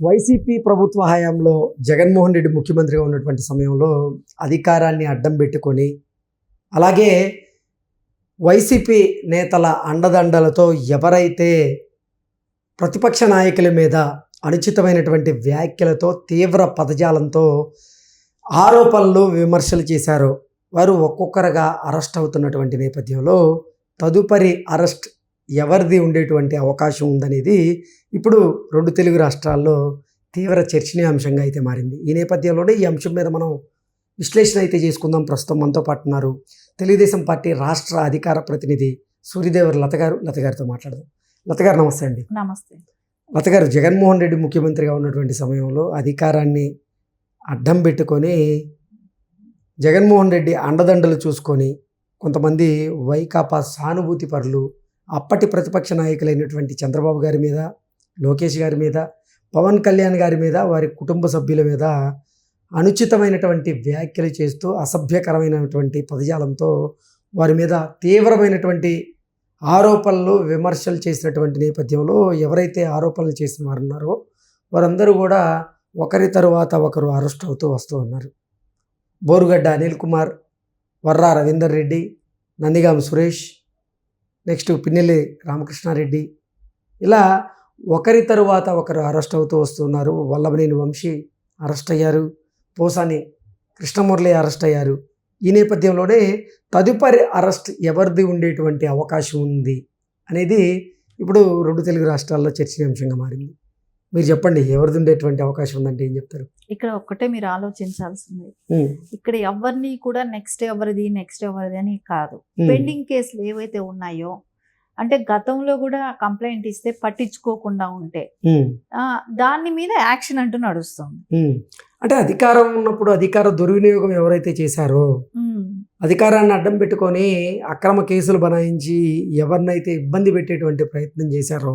YCP ప్రభుత్వ హయాంలో జగన్మోహన్ రెడ్డి ముఖ్యమంత్రిగా ఉన్నటువంటి సమయంలో అధికారాన్ని అడ్డం పెట్టుకొని అలాగే వైసీపీ నేతల అండదండలతో ఎవరైతే ప్రతిపక్ష నాయకుల మీద అనుచితమైనటువంటి వ్యాఖ్యలతో తీవ్ర పదజాలంతో ఆరోపణలు విమర్శలు చేశారో వారు ఒక్కొక్కరుగా అరెస్ట్ అవుతున్నటువంటి నేపథ్యంలో తదుపరి అరెస్ట్ ఎవరిది ఉండేటువంటి అవకాశం ఉందనేది ఇప్పుడు రెండు తెలుగు రాష్ట్రాల్లో తీవ్ర చర్చనీయాంశంగా అయితే మారింది. ఈ నేపథ్యంలోనే ఈ అంశం మీద మనం విశ్లేషణ అయితే చేసుకుందాం. ప్రస్తుతం మనతో పాటు ఉన్నారు తెలుగుదేశం పార్టీ రాష్ట్ర అధికార ప్రతినిధి సూర్యదేవర్ లత గారు. లత గారితో మాట్లాడదాం. లత గారు నమస్తే అండి. నమస్తే. లత గారు జగన్మోహన్ రెడ్డి ముఖ్యమంత్రిగా ఉన్నటువంటి సమయంలో అధికారాన్ని అడ్డం పెట్టుకొని జగన్మోహన్ రెడ్డి అండదండలు చూసుకొని కొంతమంది వైకాపా సానుభూతి పరులు అప్పటి ప్రతిపక్ష నాయకులైనటువంటి చంద్రబాబు గారి మీద లోకేష్ గారి మీద పవన్ కళ్యాణ్ గారి మీద వారి కుటుంబ సభ్యుల మీద అనుచితమైనటువంటి వ్యాఖ్యలు చేస్తూ అసభ్యకరమైనటువంటి పదజాలంతో వారి మీద తీవ్రమైనటువంటి ఆరోపణలు విమర్శలు చేసినటువంటి నేపథ్యంలో ఎవరైతే ఆరోపణలు చేసిన వారు ఉన్నారో వారందరూ కూడా ఒకరి తరువాత ఒకరు అరెస్ట్ అవుతూ వస్తూ ఉన్నారు. బోరుగడ్డ అనిల్ కుమార్ వర్రా రవీందర్ రెడ్డి నందిగాం సురేష్ నెక్స్ట్ పిన్నెల్లి రామకృష్ణారెడ్డి. ఇలా ఒకరి తరువాత ఒకరు అరెస్ట్ అవుతూ వస్తున్నారు. వల్లభనేని వంశీ అరెస్ట్ అయ్యారు. పోసాని కృష్ణమురళి అరెస్ట్ అయ్యారు. ఈ నేపథ్యంలోనే తదుపరి అరెస్ట్ ఎవరిది ఉండేటువంటి అవకాశం ఉంది అనేది ఇప్పుడు రెండు తెలుగు రాష్ట్రాల్లో చర్చనీయాంశంగా మారింది. మీరు చెప్పండి ఎవరిది ఉండేటువంటి అవకాశం ఉందంటే ఏం చెప్తారు? ఇక్కడ ఒక్కటే మీరు ఆలోచించాల్సింది. ఇక్కడ ఎవరిని కూడా నెక్స్ట్ ఎవరిది నెక్స్ట్ ఎవరిది అని కాదు. పెండింగ్ కేసులు ఏవైతే ఉన్నాయో అంటే గతంలో కూడా కంప్లైంట్ ఇస్తే పట్టించుకోకుండా ఉంటే దాని మీద యాక్షన్ అంటూ నడుస్తుంది. అంటే అధికారం ఉన్నప్పుడు అధికార దుర్వినియోగం ఎవరైతే చేశారో అధికారాన్ని అడ్డం పెట్టుకొని అక్రమ కేసులు బనాయించి ఎవరినైతే ఇబ్బంది పెట్టేటువంటి ప్రయత్నం చేశారో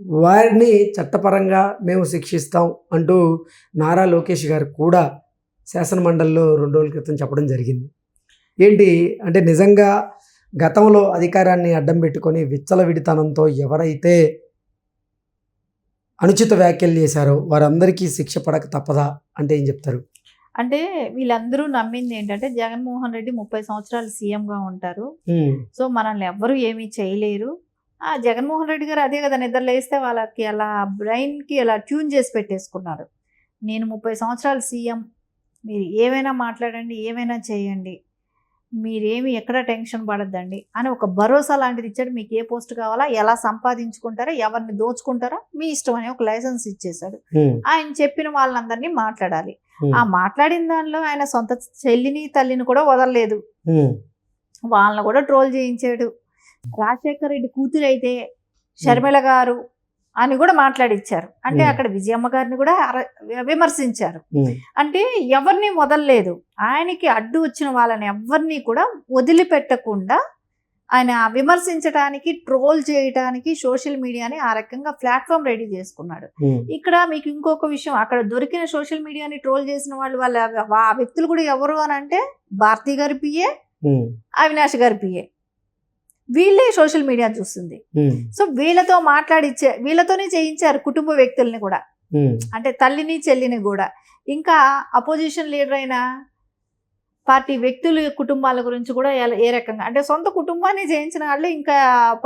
వారిని చట్టపరంగా మేము శిక్షిస్తాం అంటూ నారా లోకేష్ గారు కూడా శాసనమండలిలో రెండు రోజుల క్రితం చెప్పడం జరిగింది. ఏంటి అంటే నిజంగా గతంలో అధికారాన్ని అడ్డం పెట్టుకొని విచ్చలవిడితనంతో ఎవరైతే అనుచిత వ్యాఖ్యలు చేశారో వారందరికీ శిక్ష పడక తప్పదా అంటే ఏం చెప్తారు? అంటే వీళ్ళందరూ నమ్మింది ఏంటంటే జగన్మోహన్ రెడ్డి ముప్పై సంవత్సరాలు సీఎం గా ఉంటారు సో మనల్ని ఎవ్వరూ ఏమీ చేయలేరు. జగన్మోహన్ రెడ్డి గారు అదే కదా నిద్ర లేస్తే వాళ్ళకి అలా బ్రెయిన్కి అలా ట్యూన్ చేసి పెట్టేసుకున్నారు. నేను ముప్పై సంవత్సరాలు సీఎం మీరు ఏమైనా మాట్లాడండి ఏమైనా చేయండి మీరేమి ఎక్కడ టెన్షన్ పడద్దండి అని ఒక భరోసా లాంటిది ఇచ్చాడు. మీకు ఏ పోస్ట్ కావాలా ఎలా సంపాదించుకుంటారో ఎవరిని దోచుకుంటారో మీ ఇష్టం అని ఒక లైసెన్స్ ఇచ్చేశాడు. ఆయన చెప్పిన వాళ్ళందరినీ మాట్లాడాలి. ఆ మాట్లాడిన దానిలో ఆయన సొంత చెల్లిని తల్లిని కూడా వదలలేదు. వాళ్ళని కూడా ట్రోల్ చేయించాడు. రాజశేఖర రెడ్డి కూతురు అయితే షర్మిల గారు అని కూడా మాట్లాడిచ్చారు. అంటే. అక్కడ విజయమ్మ గారిని కూడా విమర్శించారు. అంటే ఎవరిని వదలలేదు. ఆయనకి అడ్డు వచ్చిన వాళ్ళని ఎవరిని కూడా వదిలిపెట్టకుండా ఆయన విమర్శించడానికి ట్రోల్ చేయడానికి సోషల్ మీడియాని ఆ రకంగా ప్లాట్ఫామ్ రెడీ చేసుకున్నాడు. ఇక్కడ మీకు ఇంకొక విషయం అక్కడ దొరికిన సోషల్ మీడియాని ట్రోల్ చేసిన వాళ్ళు వాళ్ళ ఆ వ్యక్తులు కూడా ఎవరు అని అంటే భారతి గారి ఉమ్, అవినాష్ గారి పిఏ. వీళ్ళే సోషల్ మీడియా చూస్తుంది. సో వీళ్ళతో మాట్లాడిచ్చే వీళ్ళతోనే చేయించారు కుటుంబ వ్యక్తుల్ని కూడా. అంటే తల్లిని చెల్లిని కూడా. ఇంకా అపోజిషన్ లీడర్ అయిన పార్టీ వ్యక్తుల కుటుంబాల గురించి కూడా ఏ రకంగా అంటే సొంత కుటుంబాన్ని జయించిన వాళ్ళు ఇంకా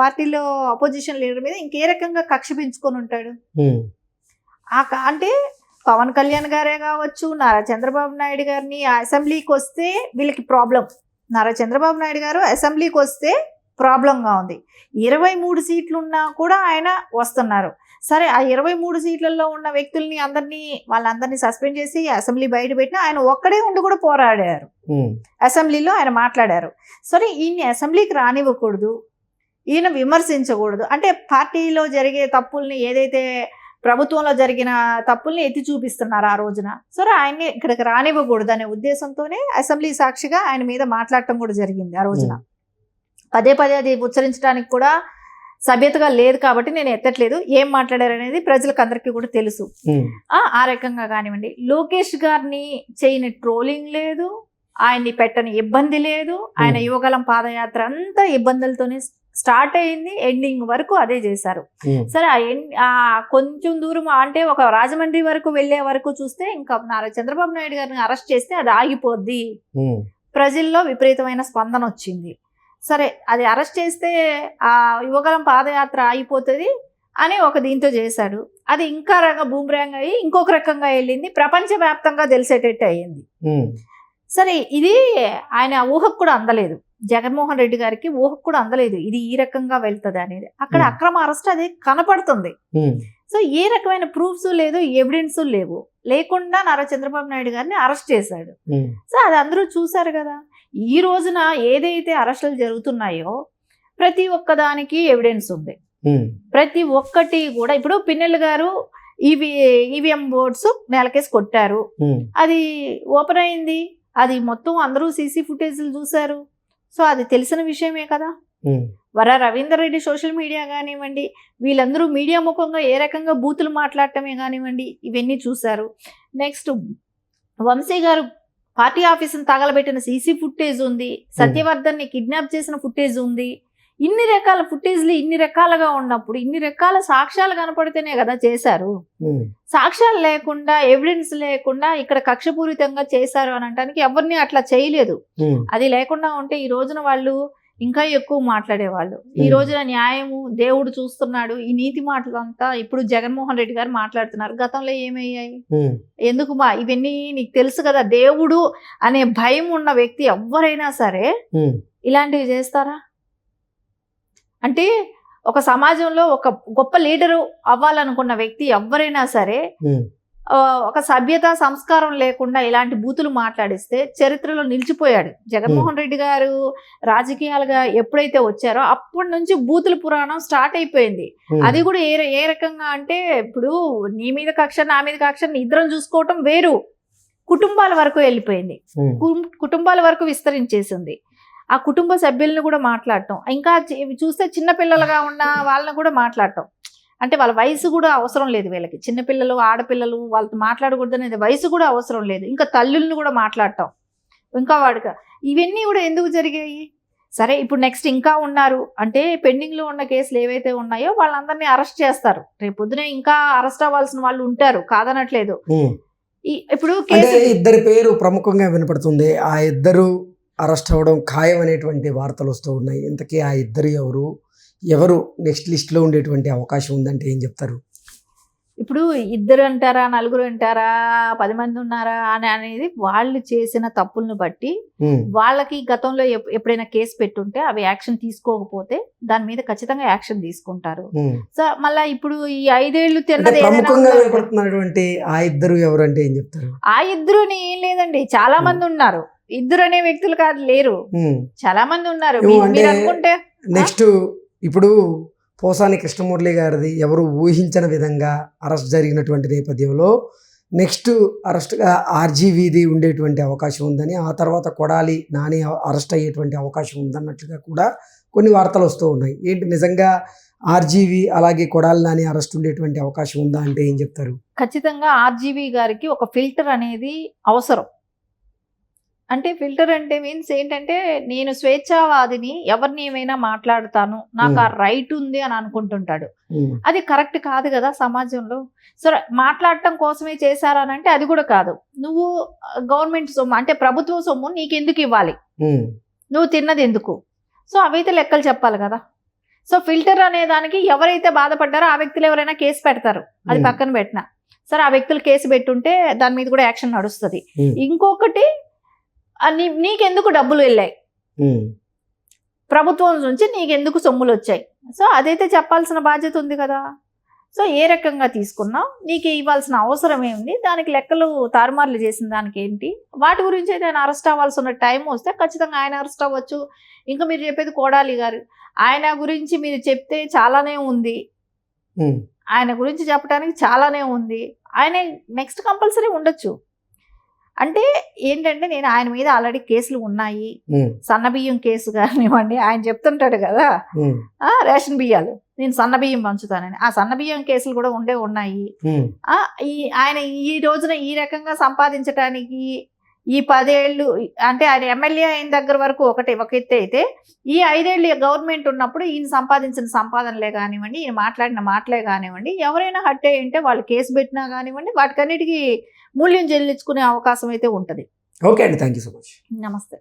పార్టీలో అపోజిషన్ లీడర్ మీద ఇంకే రకంగా కక్ష పెంచుకొని ఉంటాడు. అంటే పవన్ కళ్యాణ్ గారే కావచ్చు నారా చంద్రబాబు నాయుడు గారిని అసెంబ్లీకి వస్తే వీళ్ళకి ప్రాబ్లం నారా చంద్రబాబు నాయుడు గారు అసెంబ్లీకి వస్తే ప్రాబ్లంగా ఉంది. ఇరవై మూడు సీట్లు ఉన్నా కూడా ఆయన వస్తున్నారు. సరే ఆ ఇరవై మూడు సీట్లలో ఉన్న వ్యక్తుల్ని అందరినీ వాళ్ళందరినీ సస్పెండ్ చేసి అసెంబ్లీ బయట పెట్టినా ఆయన ఒక్కడే ఉండి కూడా పోరాడారు. అసెంబ్లీలో ఆయన మాట్లాడారు. సరే ఈయన్ని అసెంబ్లీకి రానివ్వకూడదు. ఈయన విమర్శించకూడదు. అంటే పార్టీలో జరిగే తప్పుల్ని ఏదైతే ప్రభుత్వంలో జరిగిన తప్పుల్ని ఎత్తి చూపిస్తున్నారు ఆ రోజున సరే ఆయన్ని ఇక్కడికి రానివ్వకూడదు అనే ఉద్దేశంతోనే అసెంబ్లీ సాక్షిగా ఆయన మీద మాట్లాడటం కూడా జరిగింది ఆ రోజున. పదే పదే అది ఉచ్చరించడానికి కూడా సభ్యతగా లేదు కాబట్టి నేను ఎత్తట్లేదు. ఏం మాట్లాడారు అనేది ప్రజలకు అందరికీ కూడా తెలుసు. ఆ రకంగా కానివ్వండి. లోకేష్ గారిని చేయని ట్రోలింగ్ లేదు. ఆయన్ని పెట్టని ఇబ్బంది లేదు. ఆయన. యువగలం పాదయాత్ర అంతా ఇబ్బందులతోనే స్టార్ట్ అయింది. ఎండింగ్ వరకు అదే చేశారు. సరే ఆ కొంచెం దూరం అంటే ఒక రాజమండ్రి వరకు వెళ్ళే వరకు చూస్తే ఇంకా నారా చంద్రబాబు నాయుడు గారిని అరెస్ట్ చేస్తే అది ఆగిపోద్ది. ప్రజల్లో విపరీతమైన స్పందన వచ్చింది. సరే అది అరెస్ట్ చేస్తే ఆ యువగలం పాదయాత్ర ఆగిపోతుంది అని ఒక దీంతో చేశాడు. అది ఇంకా రకంగా బూమ్రాంగ్ అయ్యి ఇంకొక రకంగా వెళ్ళింది. ప్రపంచవ్యాప్తంగా తెలిసేటట్టు అయ్యింది. సరే ఇది ఆయన ఊహకు కూడా అందలేదు. జగన్మోహన్ రెడ్డి గారికి ఊహకు కూడా అందలేదు. ఇది ఈ రకంగా వెళ్తుంది అనేది. అక్కడ. అక్రమ అరెస్ట్ అది కనపడుతుంది. సో ఏ రకమైన ప్రూఫ్స్ లేదు ఎవిడెన్స్ లేవు. లేకుండా నారా చంద్రబాబు నాయుడు గారిని అరెస్ట్ చేశాడు. సో అది అందరూ చూశారు కదా. ఈ రోజున ఏదైతే అరెస్టులు జరుగుతున్నాయో ప్రతి ఒక్కదానికి ఎవిడెన్స్ ఉంది. ప్రతి ఒక్కటి కూడా ఇప్పుడు పిన్నెల్ గారు ఈవీ ఈవీఎం బోర్డ్స్ నెలకేసి కొట్టారు. అది ఓపెన్ అయింది. అది మొత్తం అందరూ సీసీ ఫుటేజ్లు చూశారు. సో అది తెలిసిన విషయమే కదా. వర రవీందర్ రెడ్డి సోషల్ మీడియా కానివ్వండి వీళ్ళందరూ మీడియా ముఖంగా ఏ రకంగా బూతులు మాట్లాడటమే కానివ్వండి ఇవన్నీ చూశారు. నెక్స్ట్ వంశీ గారు పార్టీ ఆఫీసును తగలబెట్టిన సీసీ ఫుటేజ్ ఉంది సత్యవర్ధన్ని కిడ్నాప్ చేసిన ఫుటేజ్ ఉంది. ఇన్ని రకాల ఫుటేజ్లు ఇన్ని రకాలుగా ఉన్నప్పుడు ఇన్ని రకాల సాక్ష్యాలు కనపడితేనే కదా చేశారు. సాక్ష్యాలు లేకుండా ఎవిడెన్స్ లేకుండా ఇక్కడ కక్షపూరితంగా చేశారు అని అనడానికి ఎవరిని అట్లా చేయలేదు. అది లేకుండా ఉంటే ఈ రోజున వాళ్ళు ఇంకా ఎక్కువ మాట్లాడేవాళ్ళు. ఈ. రోజున న్యాయము దేవుడు చూస్తున్నాడు ఈ నీతి మాటలు అంతా ఇప్పుడు జగన్మోహన్ రెడ్డి గారు మాట్లాడుతున్నారు. గతంలో ఏమయ్యాయి? ఎందుకు మా ఇవన్నీ నీకు తెలుసు కదా దేవుడు అనే భయం ఉన్న వ్యక్తి ఎవరైనా సరే ఇలాంటివి చేస్తారా? అంటే ఒక సమాజంలో ఒక గొప్ప లీడరు అవ్వాలనుకున్న వ్యక్తి ఎవరైనా సరే ఒక సభ్యత సంస్కారం లేకుండా ఇలాంటి బూతులు మాట్లాడిస్తే చరిత్రలో నిలిచిపోయాడు. జగన్మోహన్ రెడ్డి గారు రాజకీయాలుగా ఎప్పుడైతే వచ్చారో అప్పటి నుంచి బూతుల పురాణం స్టార్ట్ అయిపోయింది. అది కూడా ఏ ఏ రకంగా అంటే ఇప్పుడు నీ మీద కక్ష నా మీద కక్ష ఇద్దరం చూసుకోవటం వేరు. కుటుంబాల వరకు వెళ్ళిపోయింది. కుటుంబాల వరకు విస్తరించేసింది. ఆ కుటుంబ సభ్యులను కూడా మాట్లాడటం. ఇంకా చూస్తే చిన్నపిల్లలుగా ఉన్న వాళ్ళని కూడా మాట్లాడటం. అంటే వాళ్ళ వయసు కూడా అవసరం లేదు వీళ్ళకి. చిన్నపిల్లలు ఆడపిల్లలు వాళ్ళతో మాట్లాడకూడదు అనేది వయసు కూడా అవసరం లేదు. ఇంకా తల్లుల్ని కూడా మాట్లాడటం ఇంకా వాడిక ఇవన్నీ కూడా ఎందుకు జరిగాయి? సరే ఇప్పుడు నెక్స్ట్ ఇంకా ఉన్నారు. అంటే పెండింగ్లో ఉన్న కేసులు ఏవైతే ఉన్నాయో వాళ్ళందరినీ అరెస్ట్ చేస్తారు. రేపు పొద్దున ఇంకా అరెస్ట్ అవ్వాల్సిన వాళ్ళు ఉంటారు. కాదనట్లేదు. ఇప్పుడు ఇద్దరి పేరు ప్రముఖంగా వినపడుతుంది. ఆ ఇద్దరు అరెస్ట్ అవ్వడం ఖాయం అనేటువంటి వార్తలు వస్తూ ఉన్నాయి. ఇంతకీ ఆ ఇద్దరు ఎవరు? ఎవరు నెక్స్ట్ లిస్ట్లో ఉండేటువంటి అవకాశం ఉందంటే ఏం చెప్తారు? ఇప్పుడు ఇద్దరు అంటారా నలుగురు అంటారా పది మంది ఉన్నారా అని అనేది వాళ్ళు చేసిన తప్పులను బట్టి వాళ్ళకి గతంలో ఎప్- ఎప్పుడైనా కేసు పెట్టుంటే అవి యాక్షన్ తీసుకోకపోతే దాని మీద ఖచ్చితంగా యాక్షన్ తీసుకుంటారు. సో మళ్ళా ఇప్పుడు ఈ ఐదేళ్ళు తిన్నది ఆ ఇద్దరు ఎవరు అంటే ఏం చెప్తారు? ఆ ఇద్దరుని ఏం లేదండి. చాలా. మంది ఉన్నారు. ఇద్దరు అనే వ్యక్తులు కాదు లేరు. చాలా మంది ఉన్నారు. మీరు అనుకుంటే నెక్స్ట్ ఇప్పుడు పోసాని కృష్ణమురళి గారిది ఎవరు ఊహించిన విధంగా అరెస్ట్ జరిగినటువంటి నేపథ్యంలో నెక్స్ట్ అరెస్ట్గా ఆర్జీవీది ఉండేటువంటి అవకాశం ఉందని ఆ తర్వాత కొడాలి నాని అరెస్ట్ అయ్యేటువంటి అవకాశం ఉందన్నట్లుగా కూడా కొన్ని వార్తలు వస్తూ ఉన్నాయి. ఏంటి నిజంగా ఆర్జీవి అలాగే కొడాలి నాని అరెస్ట్ ఉండేటువంటి అవకాశం ఉందా అంటే ఏం చెప్తారు? ఖచ్చితంగా ఆర్జీవి గారికి ఒక ఫిల్టర్ అనేది అవసరం. అంటే ఫిల్టర్ అంటే మీన్స్ ఏంటంటే నేను స్వేచ్ఛావాదిని ఎవరిని ఏమైనా మాట్లాడుతాను నాకు ఆ రైట్ ఉంది అని అనుకుంటుంటాడు. అది కరెక్ట్ కాదు కదా సమాజంలో. సరే మాట్లాడటం కోసమే చేశారనంటే అది కూడా కాదు. నువ్వు గవర్నమెంట్ సొమ్ము అంటే ప్రభుత్వ సొమ్ము నీకు ఎందుకు ఇవ్వాలి నువ్వు తిన్నది ఎందుకు? సో అవైతే లెక్కలు చెప్పాలి కదా. సో ఫిల్టర్ అనే దానికి ఎవరైతే బాధపడ్డారో ఆ వ్యక్తులు ఎవరైనా కేసు పెడతారు. అది పక్కన పెట్టిన. సరే ఆ వ్యక్తులు కేసు పెట్టుంటే దాని మీద కూడా యాక్షన్ నడుస్తుంది. ఇంకొకటి నీ- నీకెందుకు డబ్బులు వెళ్ళాయి? ప్రభుత్వం నుంచి నీకెందుకు సొమ్ములు వచ్చాయి? సో అదైతే చెప్పాల్సిన బాధ్యత ఉంది కదా. సో ఏ రకంగా తీసుకున్నావు? నీకు ఇవ్వాల్సిన అవసరం ఏముంది? దానికి లెక్కలు తారుమార్లు చేసిన దానికి ఏంటి వాటి గురించి అయితే ఆయన అరెస్ట్ అవ్వాల్సిన టైం వస్తే ఖచ్చితంగా ఆయన అరెస్ట్ అవ్వచ్చు. ఇంకా మీరు చెప్పేది కోడాలి గారు. ఆయన గురించి మీరు చెప్తే చాలానే ఉంది. ఆయన గురించి చెప్పడానికి చాలానే ఉంది. ఆయన నెక్స్ట్ కంపల్సరీ ఉండొచ్చు. అంటే ఏంటంటే నేను ఆయన మీద ఆల్రెడీ కేసులు ఉన్నాయి. సన్నబియ్యం కేసు కానివ్వండి ఆయన చెప్తుంటాడు కదా. రేషన్ బియ్యాలు. నేను సన్న బియ్యం పంచుతానని. ఆ సన్న బియ్యం కేసులు కూడా ఉండే ఉన్నాయి. ఉమ్, ఆ, ఈ ఆయన ఈ రోజున ఈ రకంగా సంపాదించడానికి ఈ పదేళ్ళు అంటే ఆయన ఎమ్మెల్యే అయిన దగ్గర వరకు ఒకటి ఒక ఎత్తి అయితే ఈ ఐదేళ్ళు గవర్నమెంట్ ఉన్నప్పుడు ఈయన సంపాదించిన సంపాదనలే కానివ్వండి ఈయన మాట్లాడిన మాటలే కానివ్వండి ఎవరైనా హట్ అయ్యి ఉంటే వాళ్ళు కేసు పెట్టినా కానివ్వండి వాటికన్నిటికీ మూల్యం చెల్లించుకునే అవకాశం అయితే ఉంటుంది. ఓకే అండి. Thank you so much. నమస్తే.